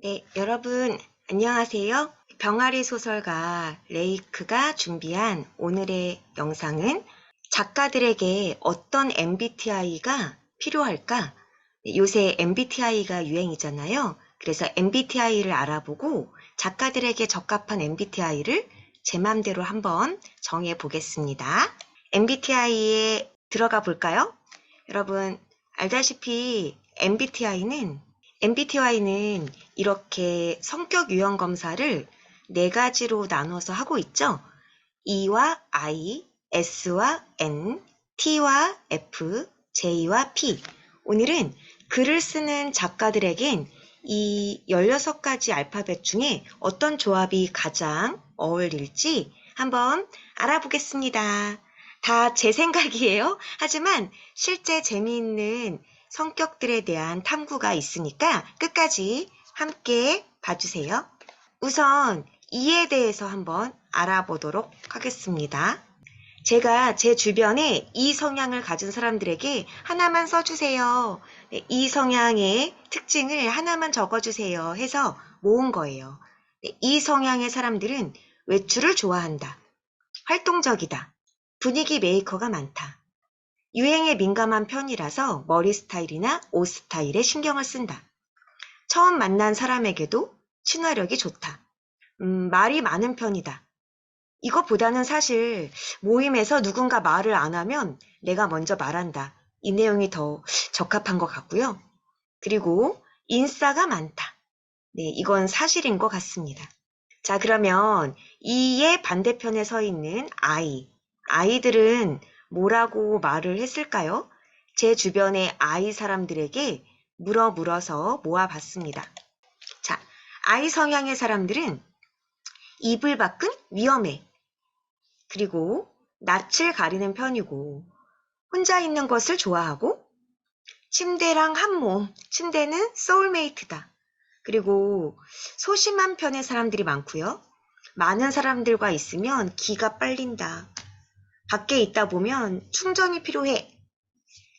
네, 여러분, 안녕하세요. 병아리 소설가 레이크가 준비한 오늘의 영상은 작가들에게 어떤 MBTI가 필요할까? 요새 MBTI가 유행이잖아요. 그래서 MBTI를 알아보고 작가들에게 적합한 MBTI를 제 맘대로 한번 정해 보겠습니다. MBTI에 들어가 볼까요? 여러분, 알다시피 MBTI는 MBTI는 이렇게 성격 유형 검사를 네 가지로 나눠서 하고 있죠. E와 I, S와 N, T와 F, J와 P. 오늘은 글을 쓰는 작가들에겐 이 16가지 알파벳 중에 어떤 조합이 가장 어울릴지 한번 알아보겠습니다. 다 제 생각이에요. 하지만 실제 재미있는 성격들에 대한 탐구가 있으니까 끝까지 함께 봐주세요. 우선 이에 대해서 한번 알아보도록 하겠습니다. 제가 제 주변에 이 성향을 가진 사람들에게 하나만 써주세요. 네, 이 성향의 특징을 하나만 적어주세요 해서 모은 거예요. 네, 이 성향의 사람들은 외출을 좋아한다. 활동적이다. 분위기 메이커가 많다. 유행에 민감한 편이라서 머리 스타일이나 옷 스타일에 신경을 쓴다. 처음 만난 사람에게도 친화력이 좋다. 음, 말이 많은 편이다. 이것보다는 사실 모임에서 누군가 말을 안 하면 내가 먼저 말한다. 이 내용이 더 적합한 것 같고요. 그리고 인싸가 많다. 네, 이건 사실인 것 같습니다. 자, 그러면 이의 반대편에 서 있는 아이. 아이들은 뭐라고 말을 했을까요? 제 주변의 아이 사람들에게 물어 물어서 모아봤습니다. 자, 아이 성향의 사람들은 이불 밖은 위험해. 그리고 낯을 가리는 편이고, 혼자 있는 것을 좋아하고, 침대랑 한 몸, 침대는 소울메이트다. 그리고 소심한 편의 사람들이 많고요. 많은 사람들과 있으면 기가 빨린다. 밖에 있다 보면 충전이 필요해.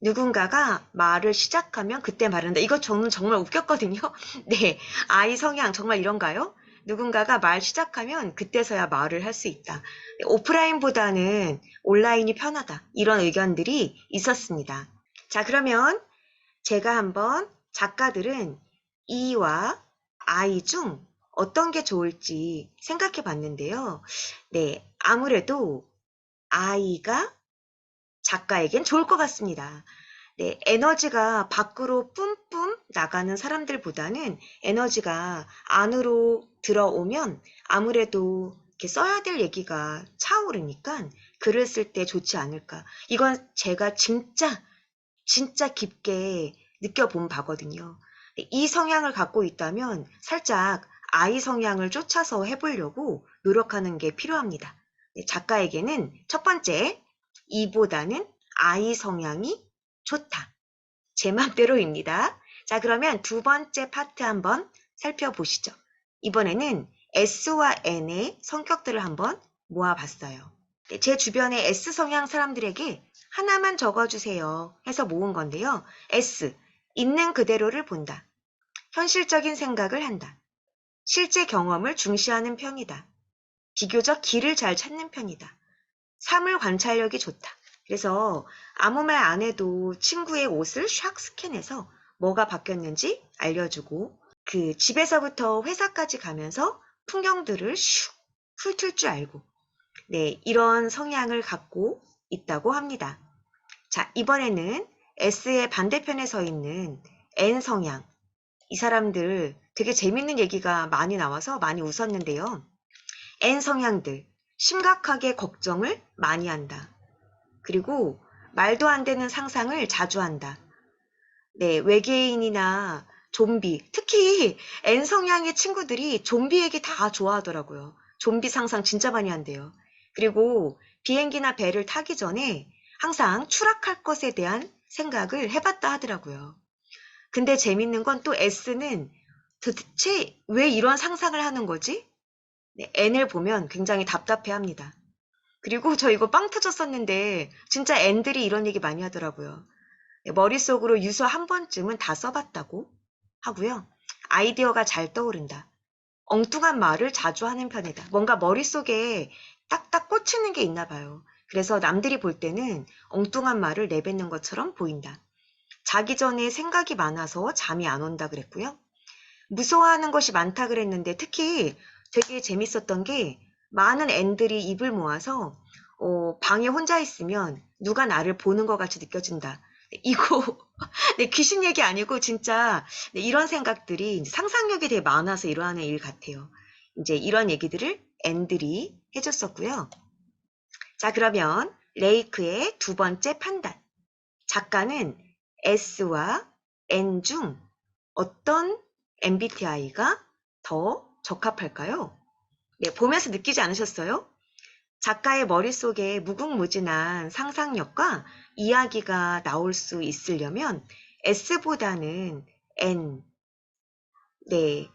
누군가가 말을 시작하면 그때 말한다. 이거 저는 정말 웃겼거든요. 네. 아이 성향 정말 이런가요? 누군가가 말 시작하면 그때서야 말을 할 수 있다. 오프라인보다는 온라인이 편하다. 이런 의견들이 있었습니다. 자, 그러면 제가 한번 작가들은 E와 I 중 어떤 게 좋을지 생각해 봤는데요. 네. 아무래도 아이가 작가에겐 좋을 것 같습니다. 네, 에너지가 밖으로 뿜뿜 나가는 사람들보다는 에너지가 안으로 들어오면 아무래도 이렇게 써야 될 얘기가 차오르니까 글을 쓸 때 좋지 않을까. 이건 제가 진짜, 진짜 깊게 느껴본 바거든요. 이 성향을 갖고 있다면 살짝 아이 성향을 쫓아서 해보려고 노력하는 게 필요합니다. 네, 작가에게는 첫 번째, 이보다는 아이 성향이 좋다. 제 맘대로입니다. 자, 그러면 두 번째 파트 한번 살펴보시죠. 이번에는 S와 N의 성격들을 한번 모아봤어요. 네, 제 주변의 S 성향 사람들에게 하나만 적어주세요 해서 모은 건데요. S, 있는 그대로를 본다. 현실적인 생각을 한다. 실제 경험을 중시하는 편이다. 비교적 길을 잘 찾는 편이다. 사물 관찰력이 좋다. 그래서 아무 말 안 해도 친구의 옷을 샥 스캔해서 뭐가 바뀌었는지 알려주고 그 집에서부터 회사까지 가면서 풍경들을 슉 훑을 줄 알고 네, 이런 성향을 갖고 있다고 합니다. 자, 이번에는 S의 반대편에 서 있는 N 성향. 이 사람들 되게 재밌는 얘기가 많이 나와서 많이 웃었는데요. N 성향들 심각하게 걱정을 많이 한다. 그리고 말도 안 되는 상상을 자주 한다. 네, 외계인이나 좀비, 특히 N 성향의 친구들이 좀비 얘기 다 좋아하더라고요. 좀비 상상 진짜 많이 한대요. 그리고 비행기나 배를 타기 전에 항상 추락할 것에 대한 생각을 해봤다 하더라고요. 근데 재밌는 건 또 S는 도대체 왜 이런 상상을 하는 거지? 네, N을 보면 굉장히 답답해 합니다. 그리고 저 이거 빵 터졌었는데 진짜 N들이 이런 얘기 많이 하더라고요. 네, 머릿속으로 유서 한 번쯤은 다 써봤다고 하고요. 아이디어가 잘 떠오른다. 엉뚱한 말을 자주 하는 편이다. 뭔가 머릿속에 딱딱 꽂히는 게 있나 봐요. 그래서 남들이 볼 때는 엉뚱한 말을 내뱉는 것처럼 보인다. 자기 전에 생각이 많아서 잠이 안 온다 그랬고요. 무서워하는 것이 많다 그랬는데 특히 되게 재밌었던 게 많은 앤들이 입을 모아서 어, 방에 혼자 있으면 누가 나를 보는 것 같이 느껴진다. 이거 네, 귀신 얘기 아니고 진짜 네, 이런 생각들이 상상력이 되게 많아서 일어나는 일 같아요. 이제 이런 얘기들을 앤들이 해줬었고요. 자, 그러면 레이크의 두 번째 판단. 작가는 S와 N 중 어떤 MBTI가 더 적합할까요? 네, 보면서 느끼지 않으셨어요? 작가의 머릿속에 무궁무진한 상상력과 이야기가 나올 수 있으려면 S보다는 N. 네.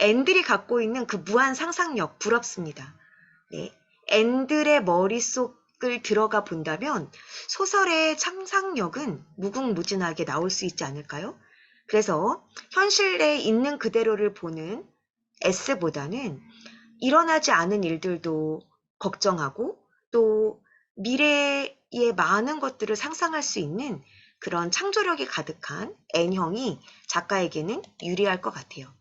N들이 갖고 있는 그 무한 상상력 부럽습니다. 네. N들의 머릿속을 들어가 본다면 소설의 상상력은 무궁무진하게 나올 수 있지 않을까요? 그래서 현실에 있는 그대로를 보는 S보다는 일어나지 않은 일들도 걱정하고 또 미래의 많은 것들을 상상할 수 있는 그런 창조력이 가득한 N형이 작가에게는 유리할 것 같아요.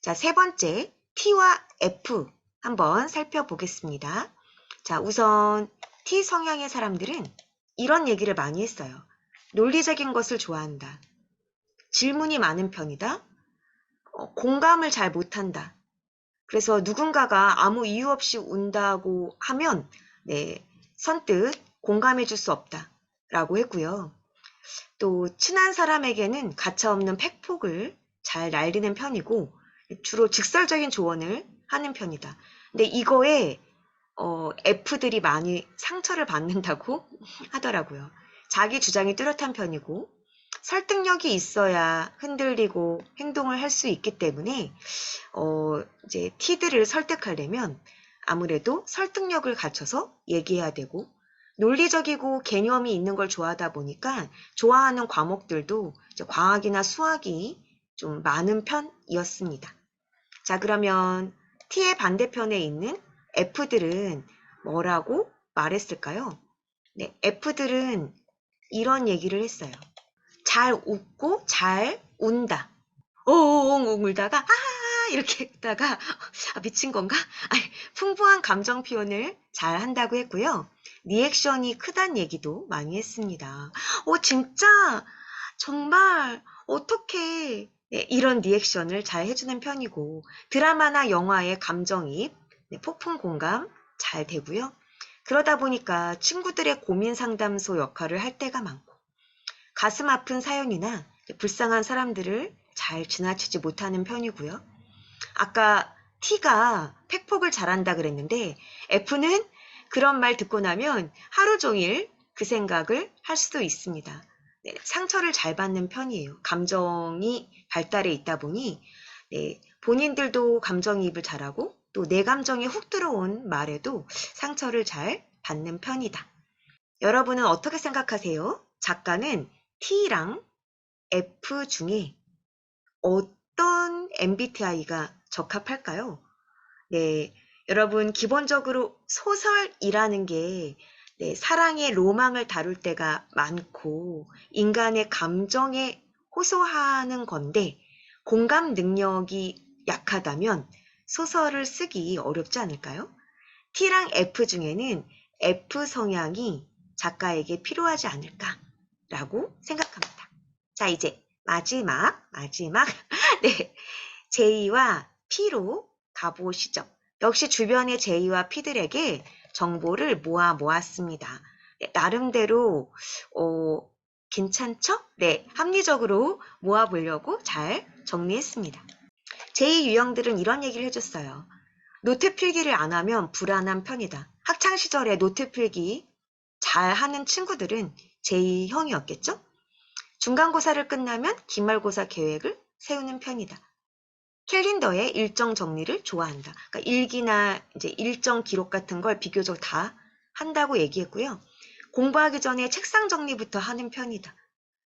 자, 세 번째, T와 F 한번 살펴보겠습니다. 자, 우선 T 성향의 사람들은 이런 얘기를 많이 했어요. 논리적인 것을 좋아한다. 질문이 많은 편이다. 어, 공감을 잘 못한다. 그래서 누군가가 아무 이유 없이 운다고 하면 네, 선뜻 공감해 줄 수 없다. 라고 했고요. 또 친한 사람에게는 가차없는 팩폭을 잘 날리는 편이고 주로 직설적인 조언을 하는 편이다. 근데 이거에 어, F들이 많이 상처를 받는다고 하더라고요. 자기 주장이 뚜렷한 편이고 설득력이 있어야 흔들리고 행동을 할 수 있기 때문에 어, 이제 T들을 설득하려면 아무래도 설득력을 갖춰서 얘기해야 되고 논리적이고 개념이 있는 걸 좋아하다 보니까 좋아하는 과목들도 과학이나 수학이 좀 많은 편이었습니다. 자, 그러면 T의 반대편에 있는 F들은 뭐라고 말했을까요? 네, F들은 이런 얘기를 했어요. 잘 웃고 잘 운다. 옹옹 울다가 아 이렇게 했다가 아, 미친 건가? 아니, 풍부한 감정 표현을 잘 한다고 했고요. 리액션이 크단 얘기도 많이 했습니다. 어 진짜 정말 어떻게 네, 이런 리액션을 잘 해주는 편이고 드라마나 영화의 감정이입, 네, 폭풍 공감 잘 되고요. 그러다 보니까 친구들의 고민 상담소 역할을 할 때가 많고 가슴 아픈 사연이나 불쌍한 사람들을 잘 지나치지 못하는 편이고요. 아까 T가 팩폭을 잘한다 그랬는데 F는 그런 말 듣고 나면 하루 종일 그 생각을 할 수도 있습니다. 네, 상처를 잘 받는 편이에요. 감정이 발달해 있다 보니 네, 본인들도 감정이입을 잘하고 또 내 감정에 훅 들어온 말에도 상처를 잘 받는 편이다. 여러분은 어떻게 생각하세요? 작가는 T랑 F 중에 어떤 MBTI가 적합할까요? 네, 여러분 기본적으로 소설이라는 게 네, 사랑의 로망을 다룰 때가 많고 인간의 감정에 호소하는 건데 공감 능력이 약하다면 소설을 쓰기 어렵지 않을까요? T랑 F 중에는 F 성향이 작가에게 필요하지 않을까 라고 생각합니다. 자, 이제 마지막, 마지막, 네, J와 P로 가보시죠. 역시 주변의 J와 P들에게 정보를 모아 모았습니다. 네, 나름대로 어, 괜찮죠? 네, 합리적으로 모아보려고 잘 정리했습니다. 제 유형들은 이런 얘기를 해줬어요. 노트 필기를 안 하면 불안한 편이다. 학창 시절에 노트 필기 잘 하는 친구들은 제2형이었겠죠? 중간고사를 끝나면 기말고사 계획을 세우는 편이다. 캘린더의 일정 정리를 좋아한다. 그러니까 일기나 이제 일정 기록 같은 걸 비교적 다 한다고 얘기했고요. 공부하기 전에 책상 정리부터 하는 편이다.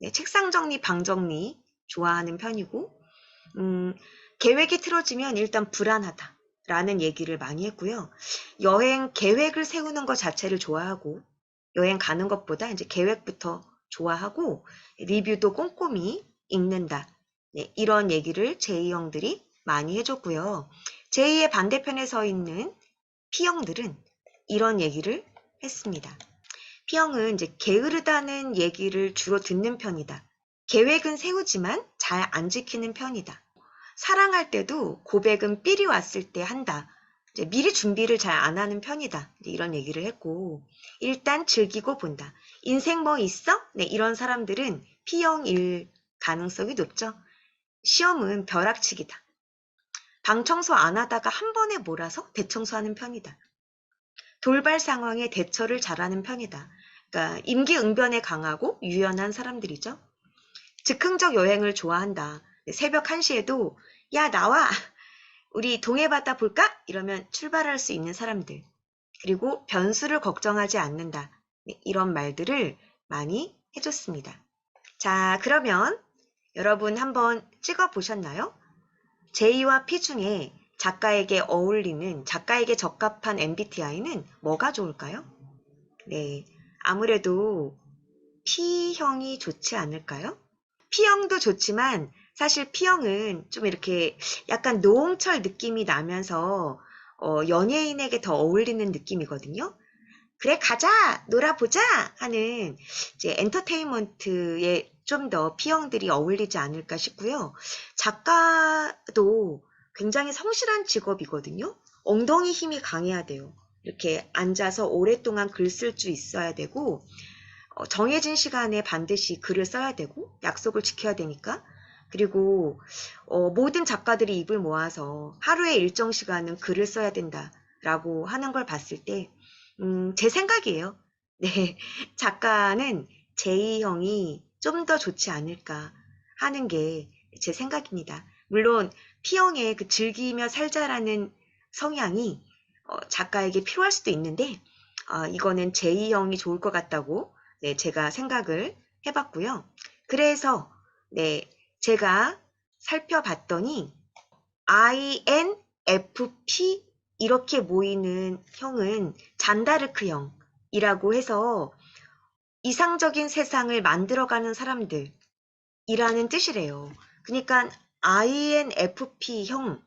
네, 책상 정리, 방 정리 좋아하는 편이고, 음, 계획이 틀어지면 일단 불안하다. 라는 얘기를 많이 했고요. 여행 계획을 세우는 것 자체를 좋아하고, 여행 가는 것보다 이제 계획부터 좋아하고, 리뷰도 꼼꼼히 읽는다. 네, 이런 얘기를 제이 형들이 많이 해줬고요. 제이의 반대편에 서 있는 P형들은 이런 얘기를 했습니다. P형은 이제 게으르다는 얘기를 주로 듣는 편이다. 계획은 세우지만 잘 안 지키는 편이다. 사랑할 때도 고백은 삘이 왔을 때 한다. 미리 준비를 잘 안 하는 편이다. 이런 얘기를 했고, 일단 즐기고 본다. 인생 뭐 있어? 네, 이런 사람들은 P형일 가능성이 높죠. 시험은 벼락치기다. 방 청소 안 하다가 한 번에 몰아서 대청소하는 편이다. 돌발 상황에 대처를 잘하는 편이다. 그러니까 임기응변에 강하고 유연한 사람들이죠. 즉흥적 여행을 좋아한다. 새벽 1시에도 야 나와 우리 동해바다 볼까? 이러면 출발할 수 있는 사람들. 그리고 변수를 걱정하지 않는다. 네, 이런 말들을 많이 해줬습니다. 자 그러면 여러분 한번 찍어 보셨나요? J와 P 중에 작가에게 어울리는 작가에게 적합한 MBTI는 뭐가 좋을까요? 네, 아무래도 P형이 좋지 않을까요? P형도 좋지만 사실 P형은 좀 이렇게 약간 노홍철 느낌이 나면서 어, 연예인에게 더 어울리는 느낌이거든요. 그래 가자 놀아보자 하는 이제 엔터테인먼트에 좀더 P형들이 어울리지 않을까 싶고요. 작가도 굉장히 성실한 직업이거든요. 엉덩이 힘이 강해야 돼요. 이렇게 앉아서 오랫동안 글쓸수 있어야 되고 어, 정해진 시간에 반드시 글을 써야 되고 약속을 지켜야 되니까 그리고 어, 모든 작가들이 입을 모아서 하루에 일정 시간은 글을 써야 된다라고 하는 걸 봤을 때, 음, 제 생각이에요. 네, 작가는 제이형이 좀 더 좋지 않을까 하는 게 제 생각입니다. 물론 P형의 그 즐기며 살자라는 성향이 어, 작가에게 필요할 수도 있는데, 어, 이거는 제이형이 좋을 것 같다고 네, 제가 생각을 해봤고요. 그래서 네, 제가 살펴봤더니 INFP 이렇게 모이는 형은 잔다르크형이라고 해서 이상적인 세상을 만들어가는 사람들이라는 뜻이래요. 그러니까 INFP형을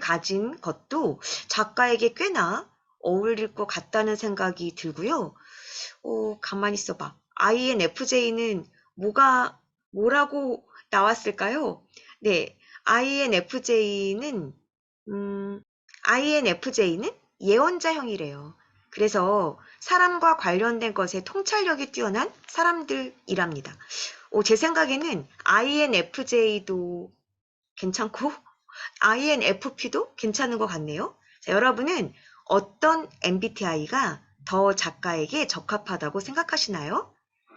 가진 것도 작가에게 꽤나 어울릴 것 같다는 생각이 들고요. 어, 가만히 있어봐. INFJ는 뭐가, 뭐라고 나왔을까요? 네, INFJ는, 음, INFJ는 예언자형이래요. 그래서 사람과 관련된 것에 통찰력이 뛰어난 사람들이랍니다. 어, 제 생각에는 INFJ도 괜찮고 INFP도 괜찮은 것 같네요. 자, 여러분은 어떤 MBTI가 더 작가에게 적합하다고 생각하시나요?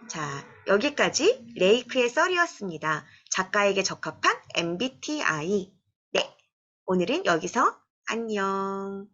자, 여기까지 레이크의 썰이었습니다. 작가에게 적합한 MBTI. 네, 오늘은 여기서 안녕.